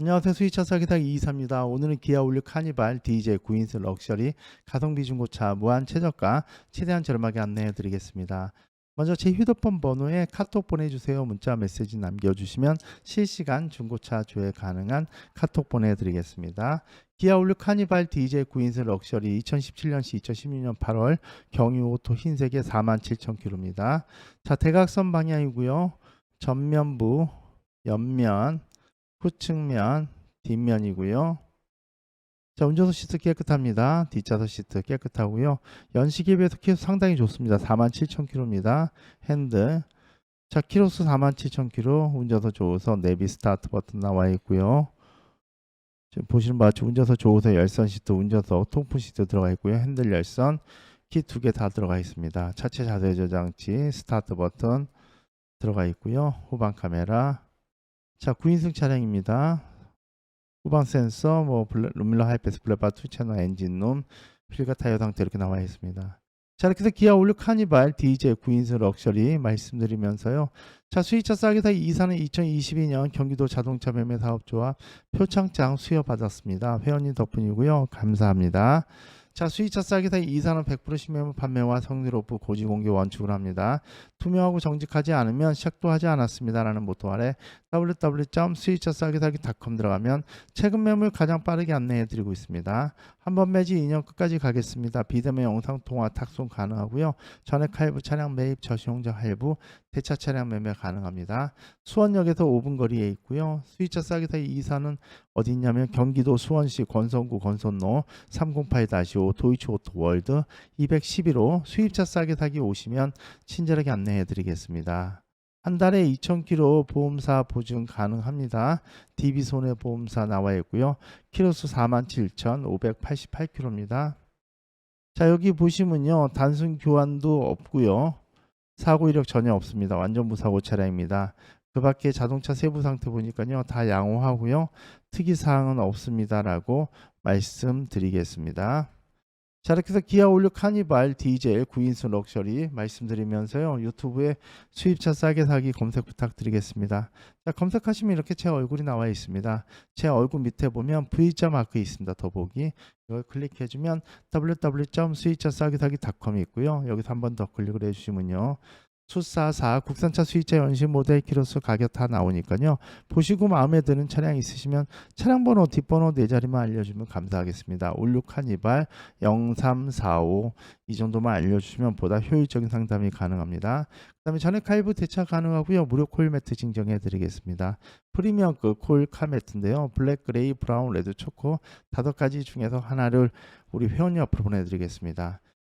안녕하세요. 수의차 사기당 이이사입니다. 오늘은 기아 올류 카니발 DJ 9인승 럭셔리 가성비 중고차 무한 최저가 최대한 저렴하게 안내해 드리겠습니다. 먼저 제 휴대폰 번호에 카톡 보내주세요. 문자 메시지 남겨주시면 실시간 중고차 조회 가능한 카톡 보내드리겠습니다. 기아 올류 카니발 DJ 9인승 럭셔리 2017년시 2016년 8월 경유 오토 흰색의 47,000km입니다. 자 대각선 방향이고요. 전면부, 옆면, 후측면, 뒷면이고요. 자, 운전석 시트 깨끗합니다. 뒷좌석 시트 깨끗하고요. 연식에 비해서 키로 상당히 좋습니다. 47,000km입니다. 핸들. 자, 키로수 47,000km. 운전석 좋으서 내비 스타트 버튼 나와 있고요. 지금 보시는 바와 같이 운전석 좋으서 열선 시트, 운전석 통풍 시트 들어가 있고요. 핸들 열선, 키 두 개 다 들어가 있습니다. 차체 자세 저장치, 스타트 버튼 들어가 있고요. 후방 카메라, 자, 9인승 차량입니다. 후방 센서, 뭐 블레, 루밀러 하이패스 블랙바 2 채널 엔진룸, 필가 타이어 상태 이렇게 나와 있습니다. 자, 이렇게 해서 기아 올류 카니발 DJ 9인승 럭셔리 말씀드리면서요. 자, 수입차 싸게 사기 이사는 2022년 경기도 자동차 매매 사업조합 표창장 수여받았습니다. 회원님 덕분이고요. 감사합니다. 자, 수입차 싸게 사기 이사는 100% 신매물 판매와 성능 오프 고지 공개 원칙으로 합니다. 투명하고 정직하지 않으면 시작도 하지 않았습니다라는 모토 아래 www.스위처싸기사기.com 들어가면 최근 매물 가장 빠르게 안내해 드리고 있습니다. 한 번 매지 2년 끝까지 가겠습니다. 비대면 영상 통화 탁송 가능하고요. 전액 할부 차량 매입 저시용자 할부 대차 차량 매매 가능합니다. 수원역에서 5분 거리에 있고요. 스위처 싸기사기 이사는 어디 있냐면 경기도 수원시 권선구 권선로 308-5 도이치 오토 월드 211호 수입차 싸게 사기 오시면 친절하게 안내해 드리겠습니다. 한 달에 2,000km 보험사 보증 가능합니다. DB 손해보험사 나와 있고요. 키로수 47,588km입니다. 자 여기 보시면요. 단순 교환도 없고요. 사고 이력 전혀 없습니다. 완전 무사고 차량입니다. 그 밖에 자동차 세부 상태 보니까요. 다 양호하고요. 특이사항은 없습니다라고 말씀드리겠습니다. 자 이렇게 해서 기아 올류 카니발 디젤 9인승 럭셔리 말씀드리면서요. 유튜브에 수입차 싸게 사기 검색 부탁드리겠습니다. 자 검색하시면 이렇게 제 얼굴이 나와 있습니다. 제 얼굴 밑에 보면 V자 마크 있습니다 더보기. 이걸 클릭해주면 www.수입차 싸게 사기.com이 있고요. 여기서 한 번 더 클릭을 해주시면요 수사사 국산차 수입차 연식 모델 키로수 가격 다 나오니까요. 보시고 마음에 드는 차량 있으시면 차량 번호 뒷번호 네 자리만 알려주면 감사하겠습니다. 올류 카니발 0345 이 정도만 알려주시면 보다 효율적인 상담이 가능합니다. 그 다음에 전액 할부 대차 가능하고요. 무료 콜 매트 증정해 드리겠습니다. 프리미엄급 콜카 매트인데요. 블랙, 그레이, 브라운, 레드, 초코 다섯 가지 중에서 하나를 우리 회원님 앞으로 보내드리겠습니다.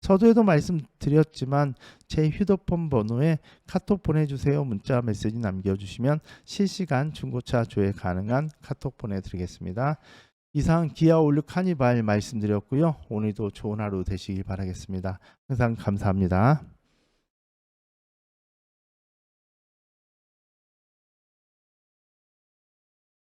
서두에도 말씀드렸지만 제 휴대폰 번호에 카톡 보내주세요. 문자 메시지 남겨주시면 실시간 중고차 조회 가능한 카톡 보내드리겠습니다. 이상 기아 올류 카니발 말씀드렸고요. 오늘도 좋은 하루 되시길 바라겠습니다. 항상 감사합니다.